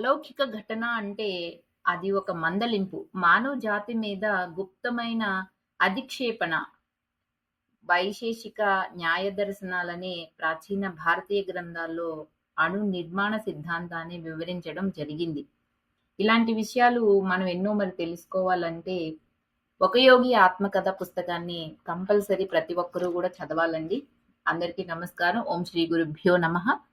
అలౌకిక ఘటన అంటే అది ఒక మందలింపు. మానవ జాతి మీద గుప్తమైన అధిక్షేపణ. వైశేషిక న్యాయ దర్శనాలనే ప్రాచీన భారతీయ గ్రంథాల్లో అణు నిర్మాణ సిద్ధాంతాన్ని వివరించడం జరిగింది. ఇలాంటి విషయాలు మనం ఎన్నో మరి తెలుసుకోవాలంటే, ఒక యోగి ఆత్మకథ పుస్తకాన్ని కంపల్సరీ ప్రతి ఒక్కరూ కూడా చదవాలండి. అందరికీ నమస్కారం. ఓం శ్రీ గురుభ్యో నమః.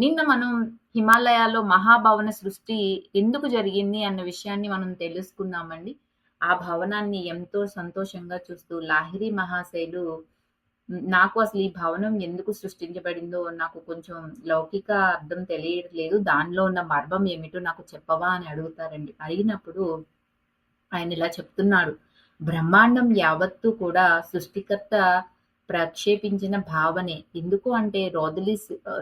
నిన్న మనం హిమాలయాల్లో మహాభవన సృష్టి ఎందుకు జరిగింది అన్న విషయాన్ని మనం తెలుసుకున్నామండి. ఆ భవనాన్ని ఎంతో సంతోషంగా చూస్తూ లాహిరి మహాశైలు నాకు అసలు ఈ భవనం ఎందుకు సృష్టించబడిందో నాకు కొంచెం లౌకిక అర్థం తెలియట్లేదు. దానిలో ఉన్న మర్మం ఏమిటో నాకు చెప్పవా అని అడుగుతారండి. అడిగినప్పుడు ఆయన ఇలా చెప్తున్నాడు. బ్రహ్మాండం యావత్తు కూడా సృష్టికర్త ప్రక్షేపించిన భావనే. ఎందుకు అంటే రోదలి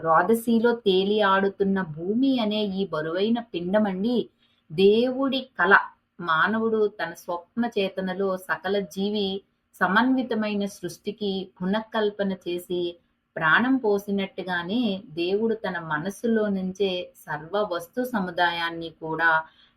రోదసీలో తేలి ఆడుతున్న భూమి అనే ఈ బరువైన పిండమండి దేవుడి కల. మానవుడు తన స్వప్న చేతనలో సకల జీవి సమన్వితమైన సృష్టికి పునఃకల్పన చేసి ప్రాణం పోసినట్టుగానే దేవుడు తన మనస్సులో నుంచే సర్వ వస్తు సముదాయాన్ని కూడా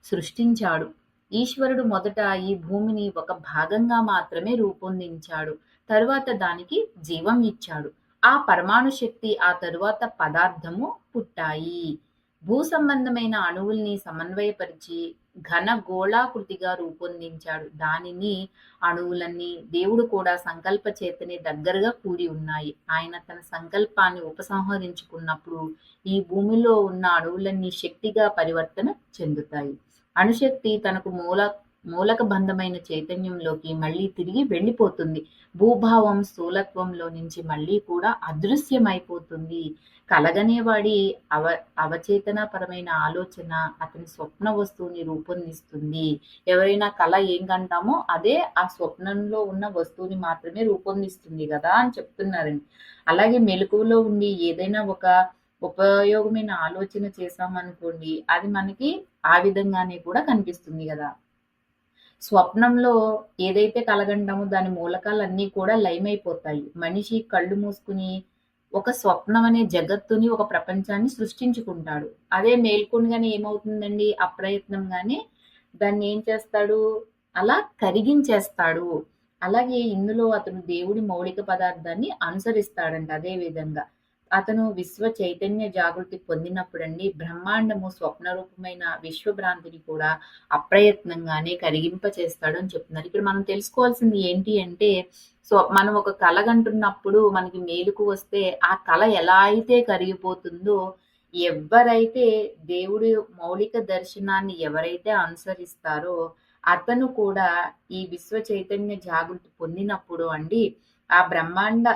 సృష్టించాడు. ఈశ్వరుడు మొదట ఈ భూమిని ఒక భాగంగా మాత్రమే రూపొందించాడు. తరువాత దానికి జీవం ఇచ్చాడు. ఆ పరమాణు శక్తి ఆ తరువాత పదార్థము పుట్టాయి. భూ సంబంధమైన అణువుల్ని సమన్వయపరిచి ఘన గోళాకృతిగా రూపొందించాడు. దానిని అణువులన్నీ దేవుడు కూడా సంకల్ప చేతనే దగ్గరగా కూడి ఉన్నాయి. ఆయన తన సంకల్పాన్ని ఉపసంహరించుకున్నప్పుడు ఈ భూమిలో ఉన్న అణువులన్నీ శక్తిగా పరివర్తన చెందుతాయి. అణుశక్తి తనకు మూల మూలక బంధమైన చైతన్యంలోకి మళ్ళీ తిరిగి వెళ్ళిపోతుంది. భూభావం స్థూలత్వంలో నుంచి మళ్ళీ కూడా అదృశ్యమైపోతుంది. కలగనేవాడి అవ అవచేతనపరమైన ఆలోచన అతని స్వప్న వస్తువుని రూపొందిస్తుంది. ఎవరైనా కళ ఏం కంటామో అదే ఆ స్వప్నంలో ఉన్న వస్తువుని మాత్రమే రూపొందిస్తుంది కదా అని చెప్తున్నారండి. అలాగే మెలకువలో ఉండి ఏదైనా ఒక ఉపయోగమైన ఆలోచన చేశామనుకోండి, అది మనకి ఆ విధంగానే కూడా కనిపిస్తుంది కదా స్వప్నంలో ఏదైతే కలగంటామో దాని మూలకాలన్నీ కూడా లయమైపోతాయి. మనిషి కళ్ళు మూసుకుని ఒక స్వప్నం అనే జగత్తుని, ఒక ప్రపంచాన్ని సృష్టించుకుంటాడు. అదే మేల్కొనగానే ఏమవుతుందండి? అప్రయత్నంగానే దాన్ని ఏం చేస్తాడు? అలా కరిగించేస్తాడు. అలాగే ఇందులో అతను దేవుడి మౌలిక పదార్థాన్ని అనుసరిస్తాడంట అదే విధంగా. అతను విశ్వ చైతన్య జాగృతి పొందినప్పుడండి బ్రహ్మాండము స్వప్న రూపమైన విశ్వభ్రాంతిని కూడా అప్రయత్నంగానే కరిగింపచేస్తాడు అని చెప్తున్నారు. ఇక్కడ మనం తెలుసుకోవాల్సింది ఏంటి అంటే, సో మనం ఒక కళ కంటున్నప్పుడు మనకి మేలుకు వస్తే ఆ కళ ఎలా అయితే కరిగిపోతుందో, ఎవరైతే దేవుడి మౌలిక దర్శనాన్ని ఎవరైతే అనుసరిస్తారో, అతను కూడా ఈ విశ్వ చైతన్య జాగృతి పొందినప్పుడు అండి, ఆ బ్రహ్మాండ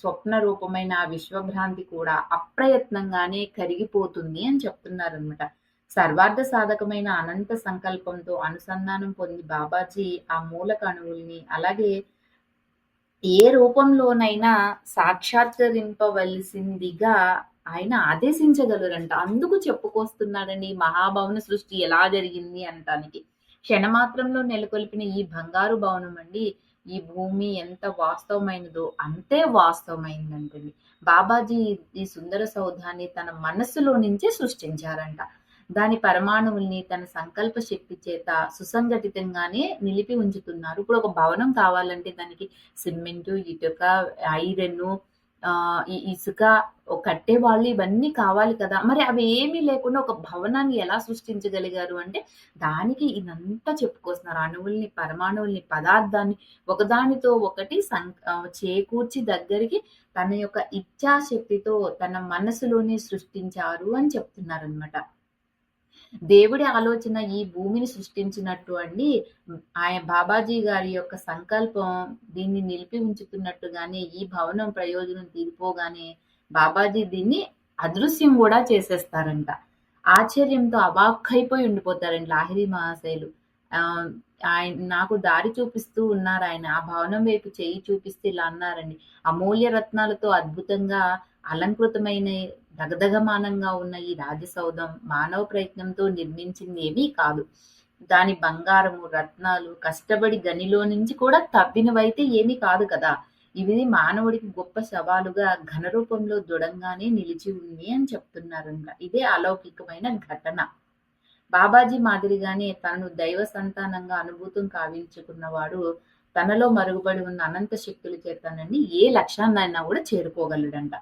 స్వప్న రూపమైన ఆ విశ్వభ్రాంతి కూడా అప్రయత్నంగానే కరిగిపోతుంది అని చెప్తున్నారనమాట. సర్వార్థ సాధకమైన అనంత సంకల్పంతో అనుసంధానం పొంది బాబాజీ ఆ మూలక అణువుల్ని అలాగే ఏ రూపంలోనైనా సాక్షాత్కరింపవలసిందిగా ఆయన ఆదేశించగలరంట. అందుకు చెప్పుకొస్తున్నాడండి మహాభవన సృష్టి ఎలా జరిగింది అనటానికి. క్షణమాత్రంలో నెలకొల్పిన ఈ బంగారు భవనం అండి, ఈ భూమి ఎంత వాస్తవమైనదో అంతే వాస్తవమైందంటుంది బాబాజీ ఈ సుందర సౌధాన్ని తన మనస్సులో నుంచే సృష్టించారంట. దాని పరమాణువుల్ని తన సంకల్ప శక్తి చేత సుసంఘటితంగానే నిలిపి ఉంచుతున్నారు. ఇప్పుడు ఒక భవనం కావాలంటే దానికి సిమెంటు, ఇటుక, ఐరన్ ఈ ఇసుక, కట్టేవాళ్ళు ఇవన్నీ కావాలి కదా! మరి అవి ఏమీ లేకుండా ఒక భవనాన్ని ఎలా సృష్టించగలిగారు అంటే, దానికి ఇదంతా చెప్పుకొస్తున్నారు. అణువుల్ని, పరమాణువుల్ని, పదార్థాన్ని ఒకదానితో ఒకటి సం చేకూర్చి దగ్గరికి తన యొక్క ఇచ్ఛాశక్తితో తన మనసులోనే సృష్టించారు అని చెప్తున్నారు అనమాట దేవుడి ఆలోచన ఈ భూమిని సృష్టించినట్టు అండి, ఆయన బాబాజీ గారి యొక్క సంకల్పం దీన్ని నిలిపి ఉంచుతున్నట్టుగానే ఈ భవనం ప్రయోజనం తీరిపోగానే బాబాజీ దీన్ని అదృశ్యం కూడా చేసేస్తారంట. ఆశ్చర్యంతో అవాక్కైపోయి ఉండిపోతారండి లాహిరి మహాశైలు ఆయన నాకు దారి చూపిస్తూ ఉన్నారు ఆయన ఆ భవనం వైపు చెయ్యి చూపిస్తూ ఇలా అన్నారండి. అమూల్య రత్నాలతో అద్భుతంగా అలంకృతమైన దగదగమానంగా ఉన్న ఈ రాజసౌధం మానవ ప్రయత్నంతో నిర్మించిందేమీ కాదు. దాని బంగారము, రత్నాలు కష్టపడి గనిలో నుంచి కూడా తవ్వినవైతే ఏమీ కాదు కదా! ఇవి మానవుడికి గొప్ప సవాలుగా ఘన రూపంలో దృఢంగానే నిలిచి ఉంది అని చెప్తున్నారంట. ఇదే అలౌకికమైన ఘటన. బాబాజీ మాదిరిగానే తనను దైవ సంతానంగా అనుభూతం కావించుకున్నవాడు తనలో మరుగుబడి ఉన్న అనంత శక్తుల చేతనండి ఏ లక్ష్యాన్నైనా కూడా చేరుకోగలడంట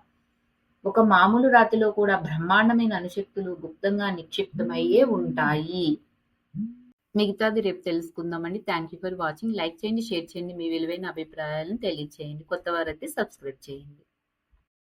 ఒక మామూలు రాతిలో కూడా బ్రహ్మాండమైన అణుశక్తులు గుప్తంగా నిక్షిప్తమయ్యే ఉంటాయి. మిగతాది రేపు తెలుసుకుందామండి. Thank you for watching like చేయండి షేర్ చేయండి. మీ విలువైన అభిప్రాయాలను తెలియచేయండి. కొత్త వారైతే సబ్స్క్రైబ్ చేయండి.